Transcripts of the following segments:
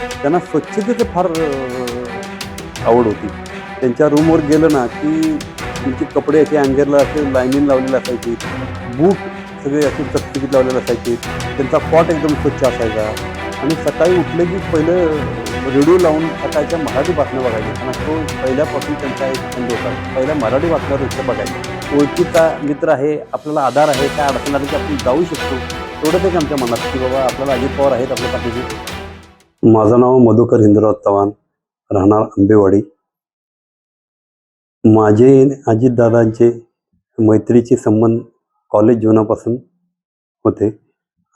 त्यांना स्वच्छतेचं फार आवड होती. त्यांच्या रूमवर गेलं ना की त्यांचे कपडे असे अँगरला असे लाईनीन लावलेले असायचे. बूट सगळे असे चकचकीत लावलेले असायचे. त्यांचा पॉट एकदम स्वच्छ असायचा. आणि सकाळी उठले की पहिलं रेडिओ लावून सकाळच्या मराठी बातम्या बघायच्या आणि तो पहिल्यापासून त्यांचा एक छंद होता. पहिल्या मराठी बातम्या रोजच्या बघायचे. ओळखीचा मित्र आहे आपल्याला आधार आहे काय अडचण आली की आपण जाऊ शकतो. तेवढंच एक आमच्या मनात की बाबा आपल्याला अजित पवार आहेत आपल्या पाठीशी. माझं नाव मधुकर हिंदराव चव्हाण राहणार आंबेवाडी. माझे अजितदादांचे मैत्रीचे संबंध कॉलेज जीवनापासून होते.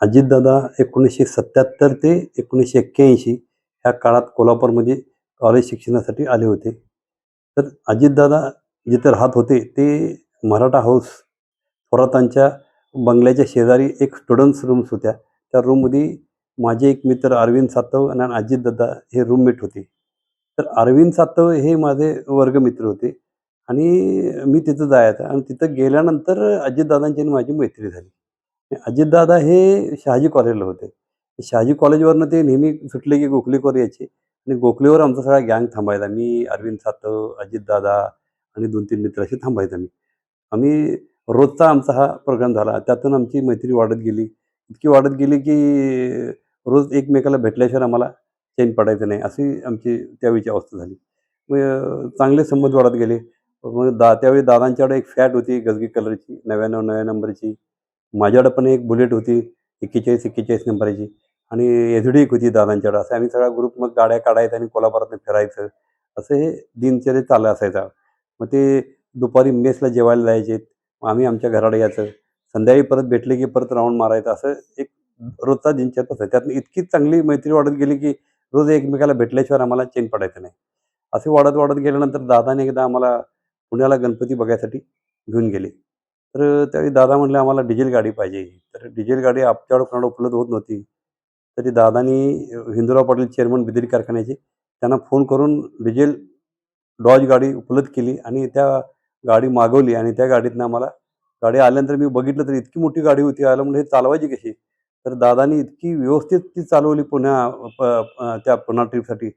अजितदादा एकोणीसशे सत्याहत्तर ते एकोणीसशे एक्क्याऐंशी ह्या काळात कोल्हापूरमध्ये कॉलेज शिक्षणासाठी आले होते. तर अजितदादा जिथे राहत होते ते मराठा हाऊस थोरातांच्या बंगल्याच्या शेजारी एक स्टुडंट्स रूम्स होत्या. त्या रूममध्ये माझे एक मित्र अरविंद सातव आणि अजितदादा हे रूममेट होते. तर अरविंद सातव हे माझे वर्गमित्र होते आणि मी तिथं जायचं आणि तिथं गेल्यानंतर अजितदादांची आणि माझी मैत्री झाली. अजितदादा हे शहाजी कॉलेजला होते. शहाजी कॉलेजवरनं ते नेहमी सुटले की गोखलेकर यायचे आणि गोखलेवर आमचा सगळा गँग थांबायचा. मी अरविंद सातव अजितदादा आणि दोन तीन मित्र असे थांबायचं आम्ही आम्ही रोजचा आमचा हा प्रोग्राम झाला. त्यातून आमची मैत्री वाढत गेली. इतकी वाढत गेली की रोज एकमेकाला भेटल्याशिवाय आम्हाला चैन पडायचं नाही अशी आमची त्यावेळीची अवस्था झाली. मग चांगले संबंध वाढत गेले. मग दा त्यावेळी दादांच्याकडे एक फॅट होती गजगी कलरची नव्याण्णव नव्या नंबरची. माझ्याकडे पण एक बुलेट होती एक्केचाळीस एक्केचाळीस नंबरची. आणि एच डी एक होती दादांच्याकडे. असं आम्ही सगळा ग्रुप मग गाड्या काढायचं आणि कोल्हापुरात फिरायचं. असं हे दिनचर्या चाललं असायचा. मग ते दुपारी मेसला जेवायला जायचे. मग आम्ही आमच्या घराडे यायचं. संध्याकाळी परत भेटले की परत राऊंड मारायचं. असं एक रोजचा दिनचर्या आहे. त्यातून इतकी चांगली मैत्री वाढत गेली की रोज एकमेकाला भेटल्याशिवाय आम्हाला चेन पडायचं नाही. असे वाढत वाढत गेल्यानंतर दादाने एकदा आम्हाला पुण्याला गणपती बघायसाठी घेऊन गेले. तर त्यावेळी दादा म्हणले आम्हाला डिझेल गाडी पाहिजे. तर डिझेल गाडी आपल्याकडे कोणाला उपलब्ध होत नव्हती. तरी दादानी हिंदुराव पाटील चेअरमन बिदरी कारखान्याचे त्यांना फोन करून डिझेल डॉज गाडी उपलब्ध केली आणि त्या गाडी मागवली आणि त्या गाडीतनं आम्हाला गाडी आल्यानंतर मी बघितलं तर इतकी मोठी गाडी होती. आलं म्हणजे हे चालवायची कशी? तर दादानी इतकी व्यवस्थित ती चालवली पुण्या प त्या पुन्हा ट्रीपसाठी.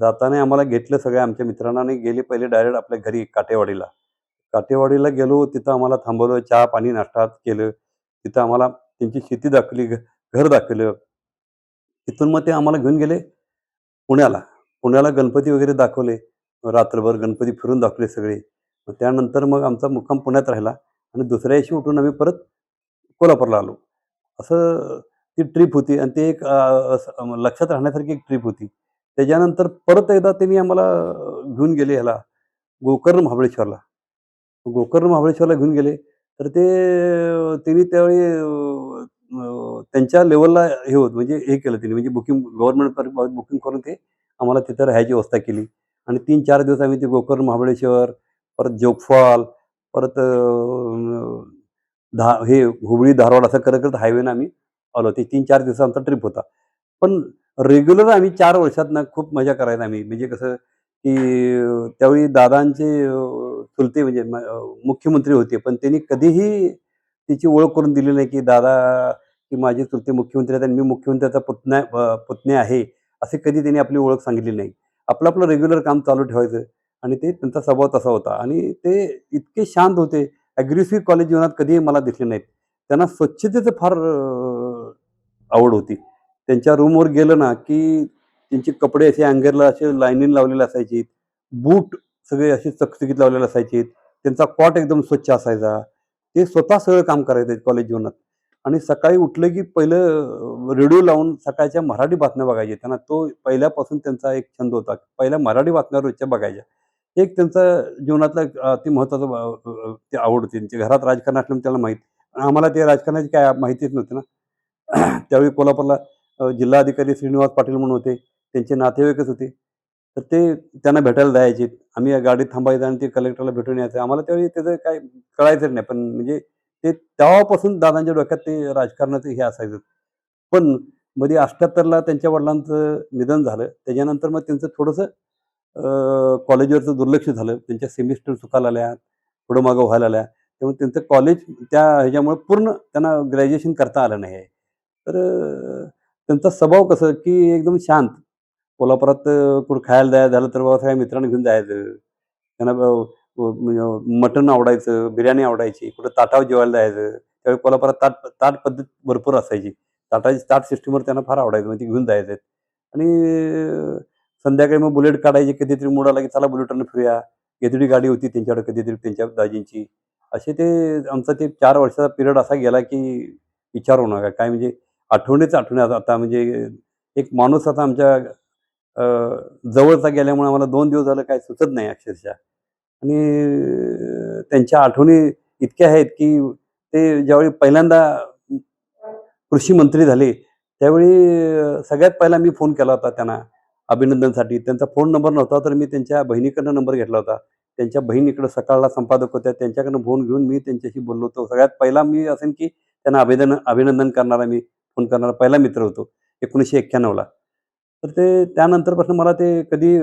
जाताना आम्हाला घेतलं सगळ्या आमच्या मित्रांना आणि गेले पहिले डायरेक्ट आपल्या घरी काटेवाडीला काटेवाडीला गेलो तिथं आम्हाला थांबवलं चहा पाणी नाश्ता केलं. तिथं आम्हाला त्यांची शेती दाखवली घ- घर दाखवलं. तिथून मग ते आम्हाला घेऊन गेले पुण्याला. पुण्याला गणपती वगैरे दाखवले. रात्रभर गणपती फिरून दाखवले सगळे. मग त्यानंतर मग आमचा मुक्काम पुण्यात राहिला आणि दुसऱ्या दिवशी उठून आम्ही परत कोल्हापूरला आलो. असं ती ट्रिप होती आणि ते एक असं लक्षात राहण्यासारखी एक ट्रिप होती. त्याच्यानंतर परत एकदा त्यांनी आम्हाला घेऊन गेले ह्याला गोकर्ण महाबळेश्वरला. गोकर्ण महाबळेश्वरला घेऊन गेले. तर ते त्यांनी त्यावेळी त्यांच्या लेवलला हे होत म्हणजे हे केलं त्यांनी म्हणजे बुकिंग गव्हर्नमेंट बुकिंग करून ते आम्हाला तिथं राहायची व्यवस्था केली. आणि तीन चार दिवस आम्ही ते गोकर्ण महाबळेश्वर परत जोगफॉल परत धा हे हुबळी धारवाड असं करत करत हायवेनं आम्ही आलो. ते तीन चार दिवसांचा ट्रिप होता. पण रेग्युलर आम्ही चार वर्षातनं खूप मजा करायला आम्ही. म्हणजे कसं की त्यावेळी दादांचे चुलते म्हणजे मुख्यमंत्री होते. पण त्यांनी कधीही त्याची ओळख करून दिली नाही की दादा की माझे चुलते मुख्यमंत्री आहेत आणि मी मुख्यमंत्र्याचा पुतण्या पुतणे आहे. असे कधी त्यांनी आपली ओळख सांगितली नाही. आपलं आपलं रेग्युलर काम चालू ठेवायचं. आणि ते त्यांचा स्वभाव तसा होता. आणि ते इतके शांत होते. ॲग्रेसिव्ह कॉलेज जीवनात कधीही मला दिसले नाहीत. त्यांना स्वच्छतेचं फार आवड होती. त्यांच्या रूमवर गेलं ना की त्यांचे कपडे असे अँगरला असे लाईनीन लावलेले असायचे बूट सगळे असे चकचकीत लावलेले असायचे त्यांचा कॉट एकदम स्वच्छ असायचा. ते स्वतः सगळं काम करायचे कॉलेज जीवनात. आणि सकाळी उठलं की पहिलं रेडिओ लावून सकाळच्या मराठी बातम्या बघायचे. त्यांना तो पहिल्यापासून त्यांचा एक छंद होता. पहिल्या मराठी बातम्या रोजच्या बघायच्या. एक त्यांचा जीवनातला एक अति महत्त्वाचं ते आवड होती. त्यांच्या घरात राजकारण असल्यामुळे त्याला माहीत. आम्हाला ते राजकारणाची काय माहितीच नव्हती ना. त्यावेळी कोल्हापूरला जिल्हाधिकारी श्रीनिवास पाटील म्हणून होते. त्यांचे नातेवाईकच होते. तर ते त्यांना भेटायला जायचे. आम्ही गाडीत थांबायचं आणि ते कलेक्टरला भेटून यायचं. आम्हाला त्यावेळी त्याचं काय कळायचं नाही. पण म्हणजे ते तेव्हापासून दादांच्या डोक्यात ते राजकारणाचं हे असायचं. पण मध्ये अष्ट्याहत्तरला त्यांच्या वडिलांचं निधन झालं. त्याच्यानंतर मग त्यांचं थोडंसं कॉलेजवरचं दुर्लक्ष झालं. त्यांच्या सेमिस्टर चुकायला आल्या पुढं मागं व्हायला आल्या. त्यामुळे त्यांचं कॉलेज त्या ह्याच्यामुळे पूर्ण त्यांना ग्रॅज्युएशन करता आलं नाही. आहे तर त्यांचा स्वभाव कसं की एकदम शांत. कोल्हापुरात कुठं खायला जायचं झालं तर बाबा सगळ्या मित्रांना घेऊन जायचं. त्यांना म्हणजे मटण आवडायचं बिर्याणी आवडायची कुठं ताटाव जेवायला जायचं. त्यावेळी कोल्हापुरात ताट ताट पद्धत भरपूर असायची. ताटाची ताट सिस्टीमवर त्यांना फार आवडायचं म्हणजे घेऊन जायचं. आणि संध्याकाळी मग बुलेट काढायची कधीतरी मूड आला की चला बुलेटनं फिरूया. केतडी गाडी होती त्यांच्याकडे कधीतरी त्यांच्या दाजींची. असे ते आमचा ते चार वर्षाचा पिरियड असा गेला की विचारू नका काय म्हणजे आठवणीच आठवणी आता म्हणजे एक माणूस आता आमच्या जवळचा गेल्यामुळे आम्हाला दोन दिवस झालं काय सुचत नाही अक्षरशः. आणि त्यांच्या आठवणी इतक्या आहेत की ते ज्यावेळी पहिल्यांदा कृषी मंत्री झाले त्यावेळी सगळ्यात पहिला मी फोन केला होता त्यांना अभिनंदनसाठी. त्यांचा फोन नंबर नव्हता तर मी त्यांच्या बहिणीकडनं नंबर घेतला होता. त्यांच्या बहीण इकडं सकाळला संपादक होत्या त्यांच्याकडनं फोन घेऊन मी त्यांच्याशी बोललो होतो. सगळ्यात पहिला मी असेल की त्यांना अभिनंदन अभिनंदन करणारा मी. फोन करणारा पहिला मित्र होतो एकोणीसशे एक्क्याण्णवला तर ते त्यानंतरपासून मला ते कधी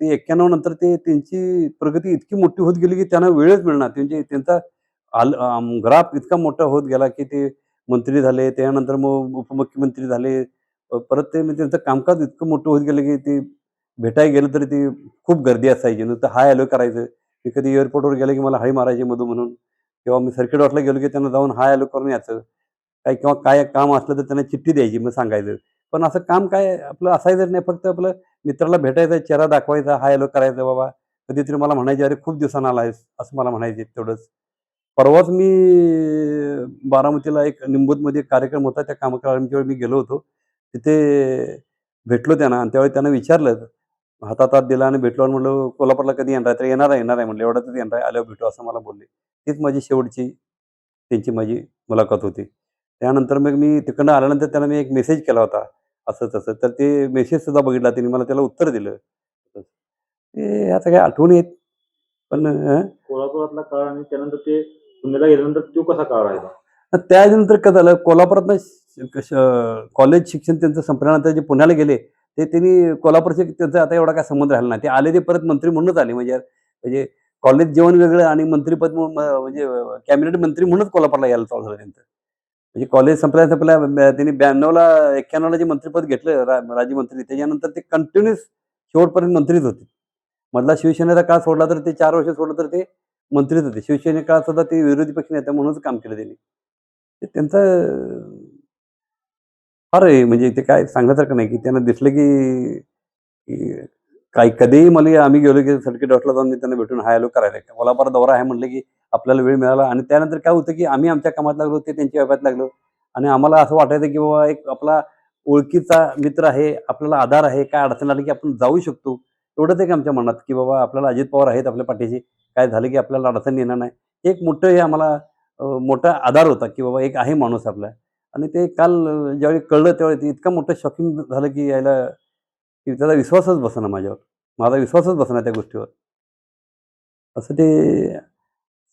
ते एक्क्याण्णव नंतर ते त्यांची प्रगती इतकी मोठी होत गेली की त्यांना वेळच मिळणार. त्यांची त्यांचा आल ग्राफ इतका मोठा होत गेला की ते मंत्री झाले त्यानंतर मग उपमुख्यमंत्री झाले. परत ते म्हणजे त्यांचं कामकाज इतकं मोठं होत गेलं की ते भेटायला गेलं तरी ती खूप गर्दी असायची. नुसतं हाय हॅलो करायचं. मी कधी एअरपोर्टवर गेलं की मला हाय मारायचे मधू म्हणून. किंवा मी सर्किट वाटला गेलो की त्यांना जाऊन हाय हॅलो करून यायचं. काय किंवा काय काम असलं तर त्यांना चिठ्ठी द्यायची मग सांगायचं. पण असं काम काय आपलं असायचं नाही फक्त आपलं मित्राला भेटायचं चेहरा दाखवायचा हाय हॅलो करायचं बाबा कधीतरी मला म्हणायचे अरे खूप दिवसांना आला आहेस असं मला म्हणायचे तेवढंच. परवाच मी बारामतीला एक निंबूतमध्ये एक कार्यक्रम होता त्या कार्यक्रमाच्या वेळी मी गेलो होतो. तिथे भेटलो त्यांना आणि त्यावेळी त्यांना विचारलं हातात हात दिला आणि भेटलो आणि म्हणलं कोल्हापूरला कधी येणार आहे? तर येणार आहे येणार आहे म्हणलं तरी येणार आहे आल्यावर भेटू असं मला बोलले. तीच माझी शेवटची त्यांची माझी मुलाखत होती. त्यानंतर मग मी तिकडनं आल्यानंतर त्यांना मी एक मेसेज केला होता असं तसं. तर ते मेसेज सुद्धा बघितला त्यांनी मला त्याला उत्तर दिलं. ते ह्या सगळ्या आठवणी आहेत पण कोल्हापुरातला काळ आणि त्यानंतर ते पुण्याला गेल्यानंतर तो कसा काळ राहिला? त्यानंतर काय झालं कोल्हापुरातनं कॉलेज शिक्षण त्यांचं संपल्यानंतर जे पुण्याला गेले ते त्यांनी कोल्हापूरचे त्यांचा आता एवढा काय संबंध राहिला नाही. ते आले ते परत मंत्री म्हणूनच आले म्हणजे म्हणजे कॉलेज जेवण वेगळं आणि मंत्रीपद म्हणजे कॅबिनेट मंत्री म्हणूनच कोल्हापूरला यायला चालू झालं त्यांचं. म्हणजे कॉलेज संपल्या संपल्या त्यांनी ब्याण्णवला एक्क्याण्णवला जे मंत्रीपद घेतलं रा राज्यमंत्री त्याच्यानंतर ते कंटिन्युअस शेवटपर्यंत मंत्रीच होते. मधला शिवसेनेचा काळ सोडला तर ते चार वर्ष सोडलं तर ते मंत्रीच होते. शिवसेने काळात सुद्धा ते विरोधी पक्ष नेता म्हणूनच काम केलं त्यांनी. त्यांचं फार म्हणजे ते काय सांगण्यासारखं नाही की त्यांना दिसलं की काही कधीही मला आम्ही गेलो की सर्किट हाऊसला जाऊन मी त्यांना भेटून हाय हॅलो करायला. कोल्हापूर दौरा आहे म्हटलं की आपल्याला वेळ मिळाला. आणि त्यानंतर काय होतं की आम्ही आमच्या कामात लागलो ते त्यांच्या व्यापात लागलो. आणि आम्हाला असं वाटायचं की बाबा एक आपला ओळखीचा मित्र आहे आपल्याला आधार आहे काय अडचण आली की आपण जाऊ शकतो. एवढंच एक आमच्या मनात की बाबा आपल्याला अजित पवार आहेत आपल्या पाठीशी. काय झालं की आपल्याला अडचण येणार नाही. एक मोठं हे आम्हाला मोठा आधार होता की बाबा एक आहे माणूस आपला. आणि ते काल ज्यावेळी कळलं त्यावेळी ते इतकं मोठं शॉकिंग झालं की यायला की त्याचा विश्वासच बसना माझ्यावर. माझा विश्वासच बसना त्या गोष्टीवर. असं ते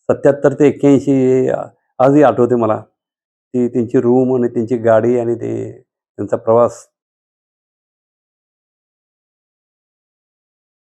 सत्याहत्तर ते एक्क्याऐंशी आजही आठवते मला. ती त्यांची रूम आणि त्यांची गाडी आणि ते त्यांचा प्रवास.